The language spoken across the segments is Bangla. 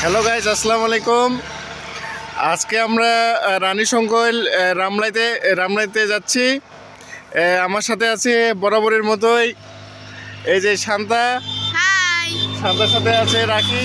হ্যালো গাইজ আসসালামু আলাইকুম আজকে আমরা রানী শঙ্কল আহ, রামলাইতে রামলাইতে যাচ্ছি। আমার সাথে আছে বরাবরের মতোই এই যে শান্তা। শান্তার সাথে আছে রাখি।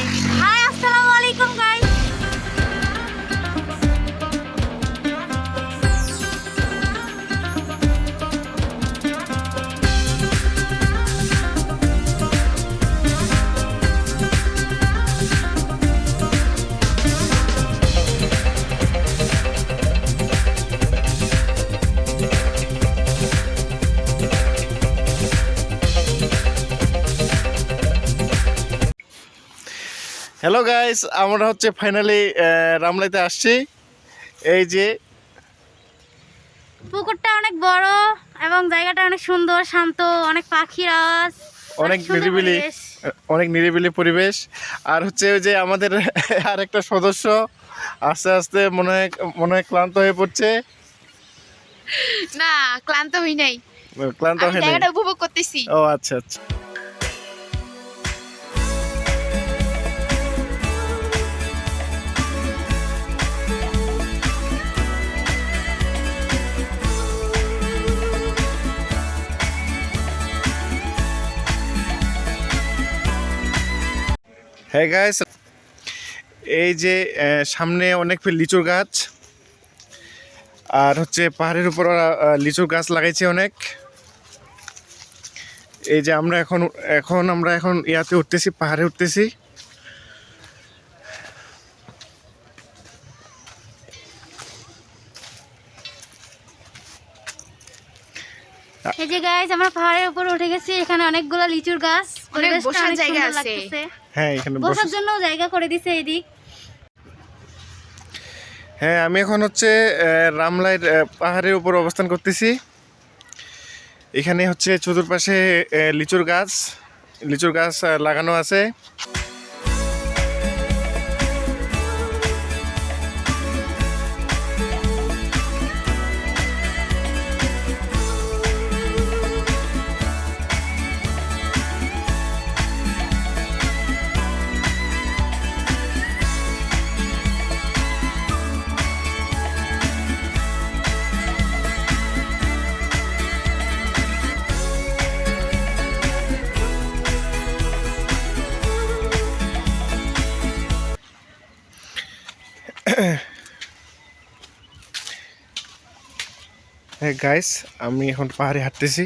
হ্যালো গাইস আমরা হচ্ছে ফাইনালি রামলাইতে আসছি। এই যে পুকুরটা অনেক বড় এবং জায়গাটা অনেক সুন্দর শান্ত অনেক পাখির আওয়াজ অনেক নিরিবিলি অনেক নিরিবিলি পরিবেশ। আর হচ্ছে ওই যে আমাদের আরেকটা সদস্য আস্তে আস্তে মনে হয় মনে হয় ক্লান্ত হয়ে পড়ছে। না ক্লান্ত হই নাই। ক্লান্ত আমি নাই জায়গাটা উপভোগ করতেছি। ও আচ্ছা আচ্ছা। হ্যাঁ গাছ এই যে সামনে অনেক লিচুর গাছ। আর হচ্ছে পাহাড়ের উপর লিচুর গাছ লাগাইছে অনেক। এই যে আমরা এখন এখন আমরা এখন ইয়াতে উঠতেছি, পাহাড়ে উঠতেছি। এই যে গাইস আমরা পাহাড়ের উপর উঠে গেছি। এখানে অনেকগুলো লিচুর গাছ। বসার জায়গা আছে। হ্যাঁ এখানে বসার জন্য জায়গা করে দিছে এদিক। হ্যাঁ আমি এখন হচ্ছে আহ, রামলাইর পাহাড়ের উপর অবস্থান করতেছি। এখানে হচ্ছে চতুর্পাশে লিচুর গাছ। লিচুর গাছ লাগানো আছে। হ্যাঁ গাইস আমি এখন পাহাড়ে হাঁটতেছি।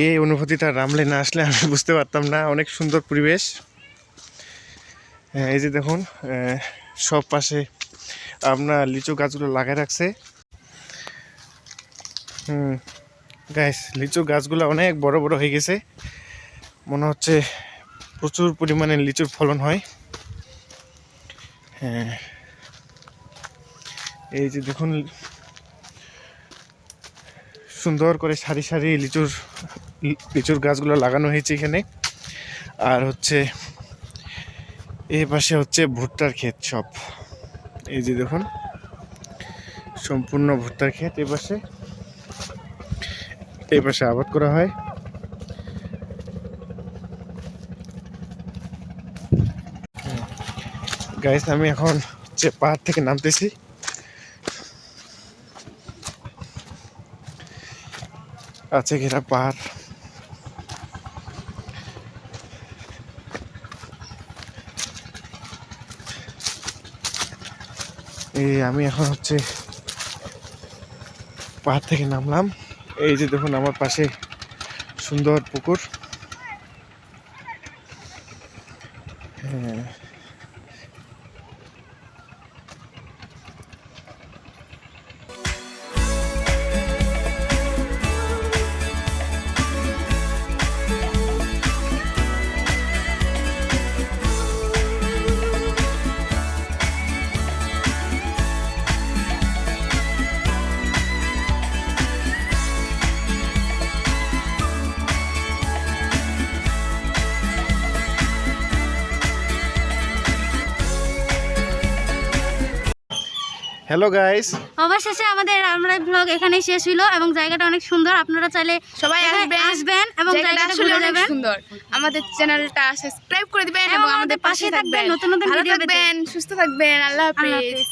এই অনুভূতিটা রামলে না আসলে আমি বুঝতে পারতাম না অনেক সুন্দর পরিবেশ। হ্যাঁ, এই যে দেখুন সব পাশে আপনার লিচু গাছগুলো লাগাই রাখছে। হুম গাইস লিচু গাছগুলো অনেক বড় বড় হয়ে গেছে। মনে হচ্ছে প্রচুর পরিমাণে লিচুর ফলন হয়। হ্যাঁ এই যে দেখুন, সুন্দর করে সারি সারি লিচুর লিচুর গাছগুলো লাগানো হয়েছে এখানে। আর হচ্ছে এই পাশে হচ্ছে ভুট্টার ক্ষেত সব। এই যে দেখুন, সম্পূর্ণ ভুট্টার ক্ষেত এই পাশে। এই পাশে আবাদ করা হয়। গাইস আমি এখন হচ্ছে পাহাড় থেকে নামতেছি, আছে ঘেরা পাহাড়। এই আমি এখন হচ্ছে পাহাড় থেকে নামলাম। এই যে দেখুন আমার পাশে সুন্দর পুকুর। হ্যাঁ। হ্যালো গাইস অবশেষে আমাদের আমরা ব্লগ এখানে শেষ হলো এবং জায়গাটা অনেক সুন্দর। আপনারা চাইলে সবাই আসবেন। এবং জায়গাটা ঘুরে যাবেন সুন্দর। আমাদের চ্যানেলটা সাবস্ক্রাইব করে দিবেন এবং আমাদের পাশে থাকবেন, নতুন নতুন ভালো ভিডিও দেখবেন থাকবেন সুস্থ থাকবেন। আল্লাহ হাফেজ।